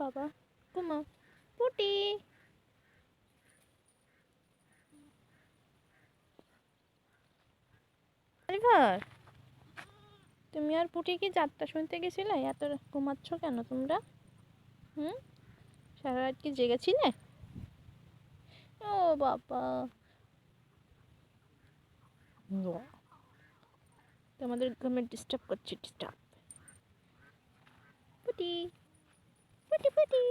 বাবা ঘুমাও পুটি। অলিভার তুমি আর পুটি কি যাত্রা শুনতে গেছিলে? এত ঘুমাচ্ছ কেন তোমরা? হুম? সারা রাত কি জেগেছিলে? ও বাবা। তোমাদের ঘুমে ডিস্টার্ব করছি ডিস্টার্ব পুটি। পুটি পুটি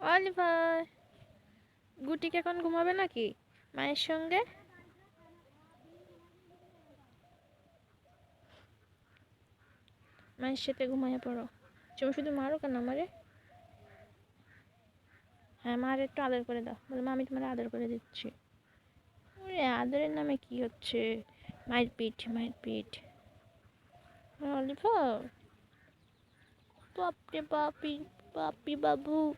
অলিভার গুটিকে এখন ঘুমাবে নাকি? মায়ের সঙ্গে? মায়ের সাথে ঘুমাইয়া পড়ো। তুমি শুধু মারো কেন আমারে? হ্যাঁ মার একটু আদর করে দাও। বলে, মা, আমি তোমার আদর করে দিচ্ছি। ওরে, আদরের নামে কি হচ্ছে? মায়ের পিঠ মায়ের পিঠ। অলিভার বাপরে বাপি বাপি বাবু।